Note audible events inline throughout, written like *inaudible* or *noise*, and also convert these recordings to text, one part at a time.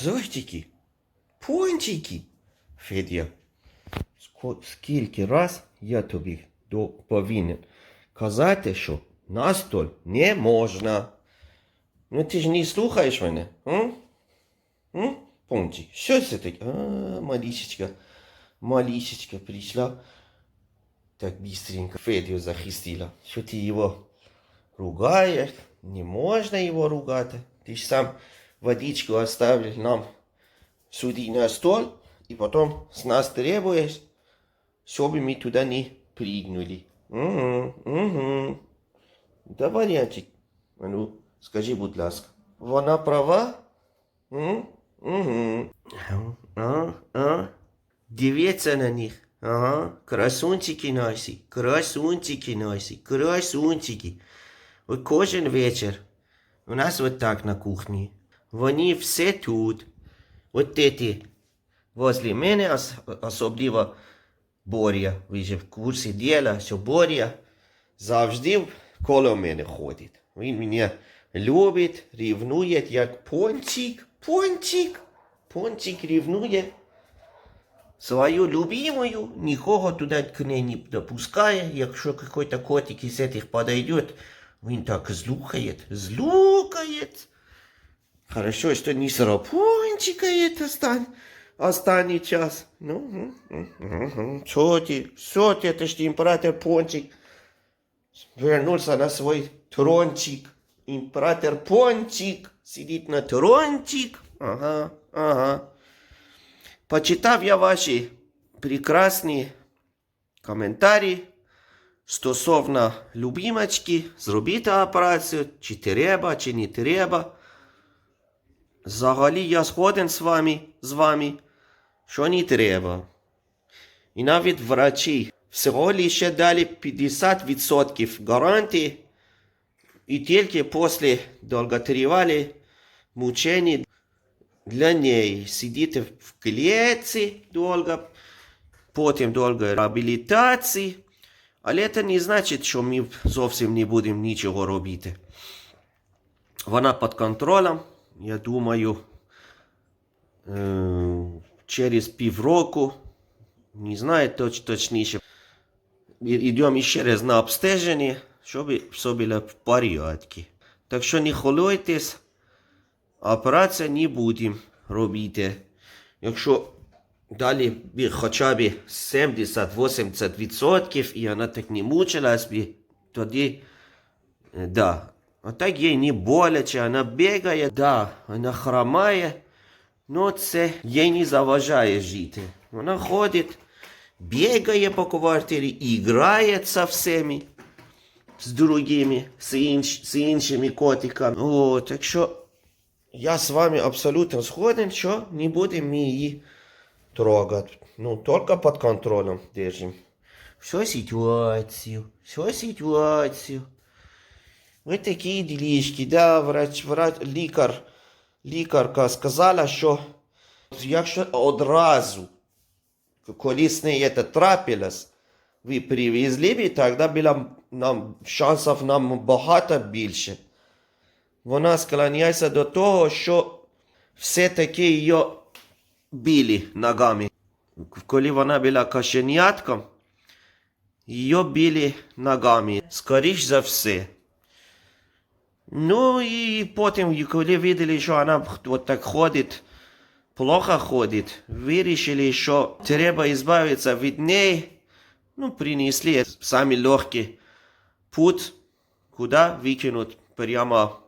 Зонтики, пончики. Федя, скільки раз я тобі повинен казати, що на столь не можна. Ну ти ж не слухаєш мене, м? М? Пончик, що це таке? А, малісечка, малісечка прийшла. Так быстренько Федю захистила. Що ти його ругаєш? Не можна його ругати. Ти ж сам водичку оставил нам сюди на стол, и потом с нас требуешь, чтобы мы туда не прыгнули. Угу, угу. Да, варіантик. А ну, скажи, будь ласка. Вона права? М? Угу. А, а. Дивіться на них. Ага, красунчики наші, красунчики наші, красунчики. От кожен вечір у нас от так на кухні. Вони все тут. От ті возле мене, особливо Боря. Ви же в курсі діла, що Боря завжди коло мене ходить. Він мене любить, рівнує, як пончик, пончик, пончик рівнує свою любимую, нікого туди к не допускає. Якщо какой-то котик из этих подойдет, він так злукає, злукає. Хорошо, что не сарапончика это стань. Останній час. Ну, м, м. ти, ж імператор Пончик. Вернулся на свой трончик. Імператор Пончик сидить на трончик. Ага, ага. Почитав я ваші прекрасні коментарі стосовно любимочки, зробити операцію, чи треба, чи не треба. Взагалі я згоден з вами, з вами, що не треба. І навіть врачі всього лише дали 50% гарантії, і тільки після довготривалих мучень для неї сидіти в клітці довго, потім довго реабілітації. Але це не значить, що ми зовсім не будемо нічого робити. Вона під контролем, я думаю, е, через півроку, не знаю точ, точніше, йдемо ще раз на обстеження, щоб все було в порядку. Так що не хвилюйтесь, операцію не будемо робити. Якщо далі хоча б 70-80% і вона так не мучилась би, тоді Е, Да. А так їй не боляче, вона бігає, да, вона хромає, ну це їй не заважає жити. Вона ходить, бігає по квартирі, і грає со всіми, з другими, з, інш, з іншими котиками. О, так що я з вами абсолютно згоден, що не будемо її трогати. Ну, тільки під контролем держимо. Всю ситуацію, всю ситуацію. Ось такі ділішки, да, врач, врач, лікар, лікарка сказала, що якщо одразу, це трапилось, ви привезли б, тоді було нам шансів нам багато більше. Вона склоняється до того, що все-таки її били ногами. Коли вона була кошенятком, її били ногами. Скоріш за все. Ну і потім, коли видели, що вона от так ходить, плохо ходить, вирішили, що треба избавиться від неї. Ну, принесли самый легкий путь, куда выкинуть прямо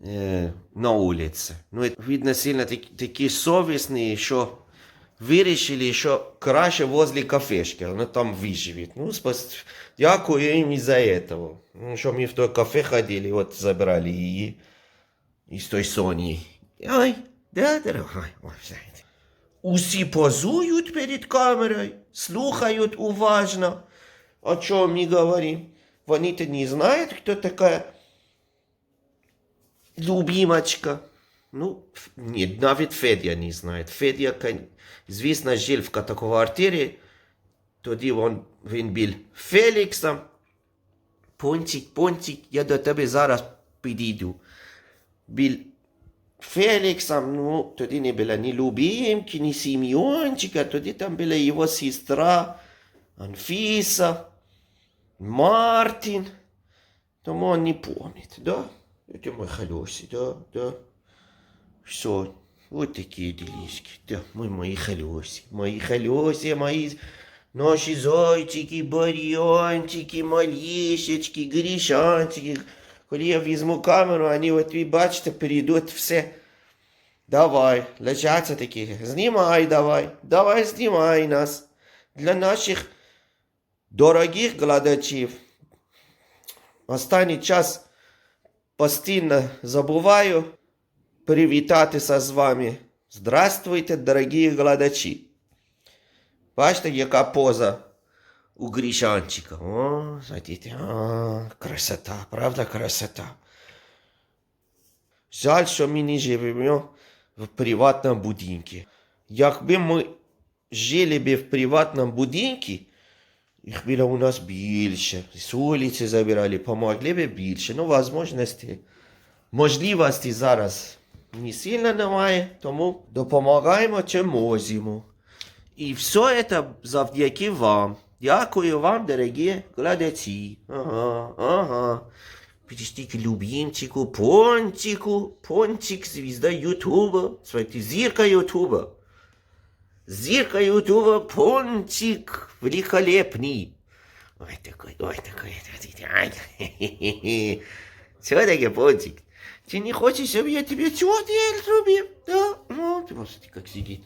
э, на улице. Ну, это, видно, сильно так, такі совісні, що вирішили, що краще возле кафешки, вона там виживе. Ну, спас... дякую їм із-за этого. Ну, що ми в то кафе ходили, от забрали її із той Соні. Ой, да, дорогой, ой, знаєте. Усі позують перед камерою, слухають уважно, о чому ми говоримо. Вони-то не знають, хто така любимочка. Ну, ні, навіть Федя не знає. Федя, звісно, жив в такій квартирі. Тоді він, він був Феліксом. Пончик, пончик, я до тебе зараз підійду. Був Феліксом, ну, тоді не було ні Любімки, ні Сім'йончика, тоді там була його сестра Анфіса, Мартин. Тому он не помнит, да? Это мой холёсий, да, да. Все, вот такие делишки, да, мы мои холёси, мои холёси, мои наши зайчики, барьянчики, малішечки, грішанчики. Коли я візьму камеру, вони от ви бачите, перейдуть все. Давай, лежаться такі, знімай давай, давай знімай нас. Для наших дорогих глядачів. Останній час постійно забуваю привітатися з вами. Здравствуйте, дорогі глядачі. Бачите, яка поза у Грішанчика. О, смотрите, а, красота, правда красота. Жаль, що ми не живемо в приватному будинку. Якби ми жили б в приватному будинку, їх було у нас більше. З вулиці забирали, помогли б більше. Ну, можливості, можливості зараз не сильно немає, тому допомагаємо чим можемо. І все це завдяки вам. Дякую вам, дорогі глядачі. Ага, ага. Перейдіть любимчику, пончику, пончик, звізда Ютуба. Смотрите, зірка Ютуба. Зірка Ютуба, пончик, великолепний. Ой, такой, ой, такой, ай, хе-хе-хе. Що таке пончик? Ти не хочеш, щоб я тебе чорний зробив? Да? Ну, ты посмотри, как сидит.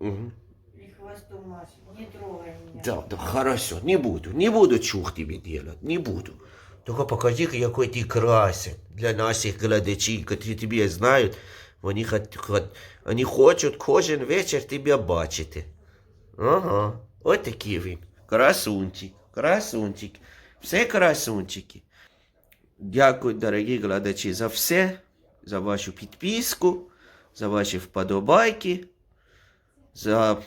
Угу. И хвостом машет. Не трогай меня. Да, да, хорошо, не буду, не буду чух тебе делать, не буду. Только покажи, какой ты красен для наших глядачей, которые тебя знают. Вони, хот, хот, вони хочуть кожен вечір тебе бачити. Ага, от такий він. Красунчик, красунчик. Все красунчики. Дякую, дорогі глядачі, за все, за вашу підписку, за ваші вподобайки, за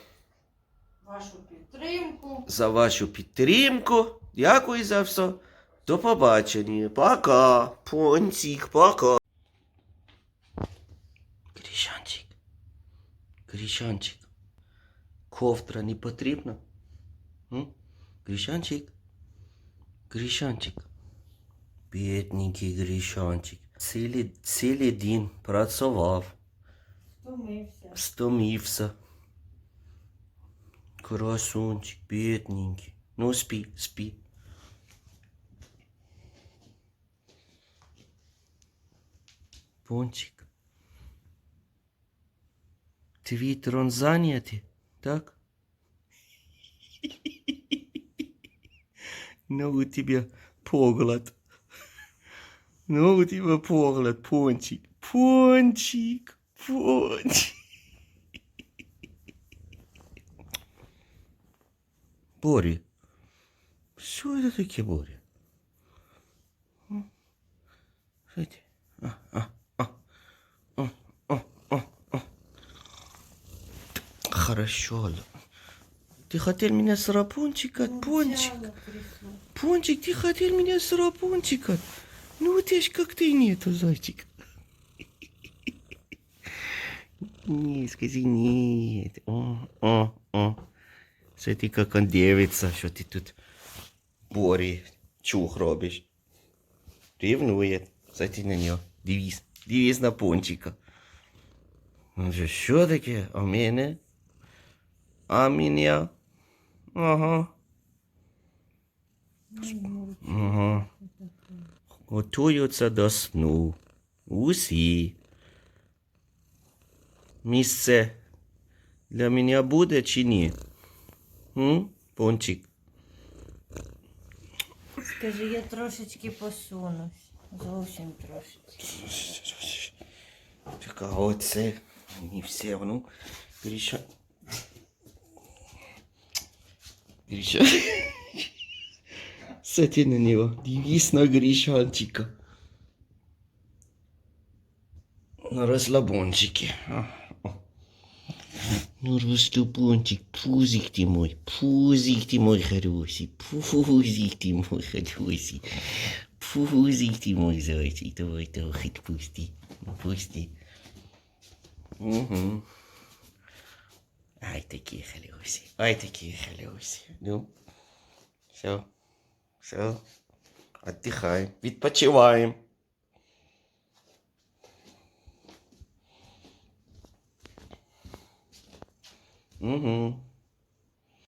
Вашу підтримку. за вашу підтримку. Дякую за все. До побачення. Пока. Пончик, пока. Грішанчик. Грішанчик. Ковтра не потрібна? М? Грішанчик. Грішанчик. Бідненький Грішанчик. Цілий, цілий день працював, Втомився. стомився. Красунчик, бедненький. Ну, спи, спи. Пончик. Твиттер он занятый, так? *laughs* Ну, у тебя погляд. Ну, у тебя погляд, пончик. Пончик, пончик. Боря. Що це таке? Що це? А, а, а. О, о, о, о. Хорошо. Ты хотел меня срапунчикать, пончик? Пончик, ты хотел меня срапунчикать? Ну вот я ж как ты нету, зайчик. Не, скажи нет. О, о, о. Смотри, как он дивиться, що ти тут Борі чух робиш. Рівнує. Смотри на нього. Дивись. Дивись на пончика. Он же, що таке? А мене? А мене? Ага. Ага. Готуються до сну. Усі. Місце для мене буде чи ні? М? Пончик. Скажи, я трошечки посунусь. Зовсім трошечки. Так, а оце не все, ну, Гріша. Гріша. Сади на нього. Дивись на Грішанчика. На розслабончики. А, о. Ну, розслабончик, пузик ты мой, пузик ты мой хороший, пузик ты мой хороший, Фузик ти мой зайчик, давай трохи відпусти. Пусти. Угу. Ай, такі халюсі. Ай, такі халюсі. Ну. Все. Все. Отдыхаем. Відпочиваємо. Угу.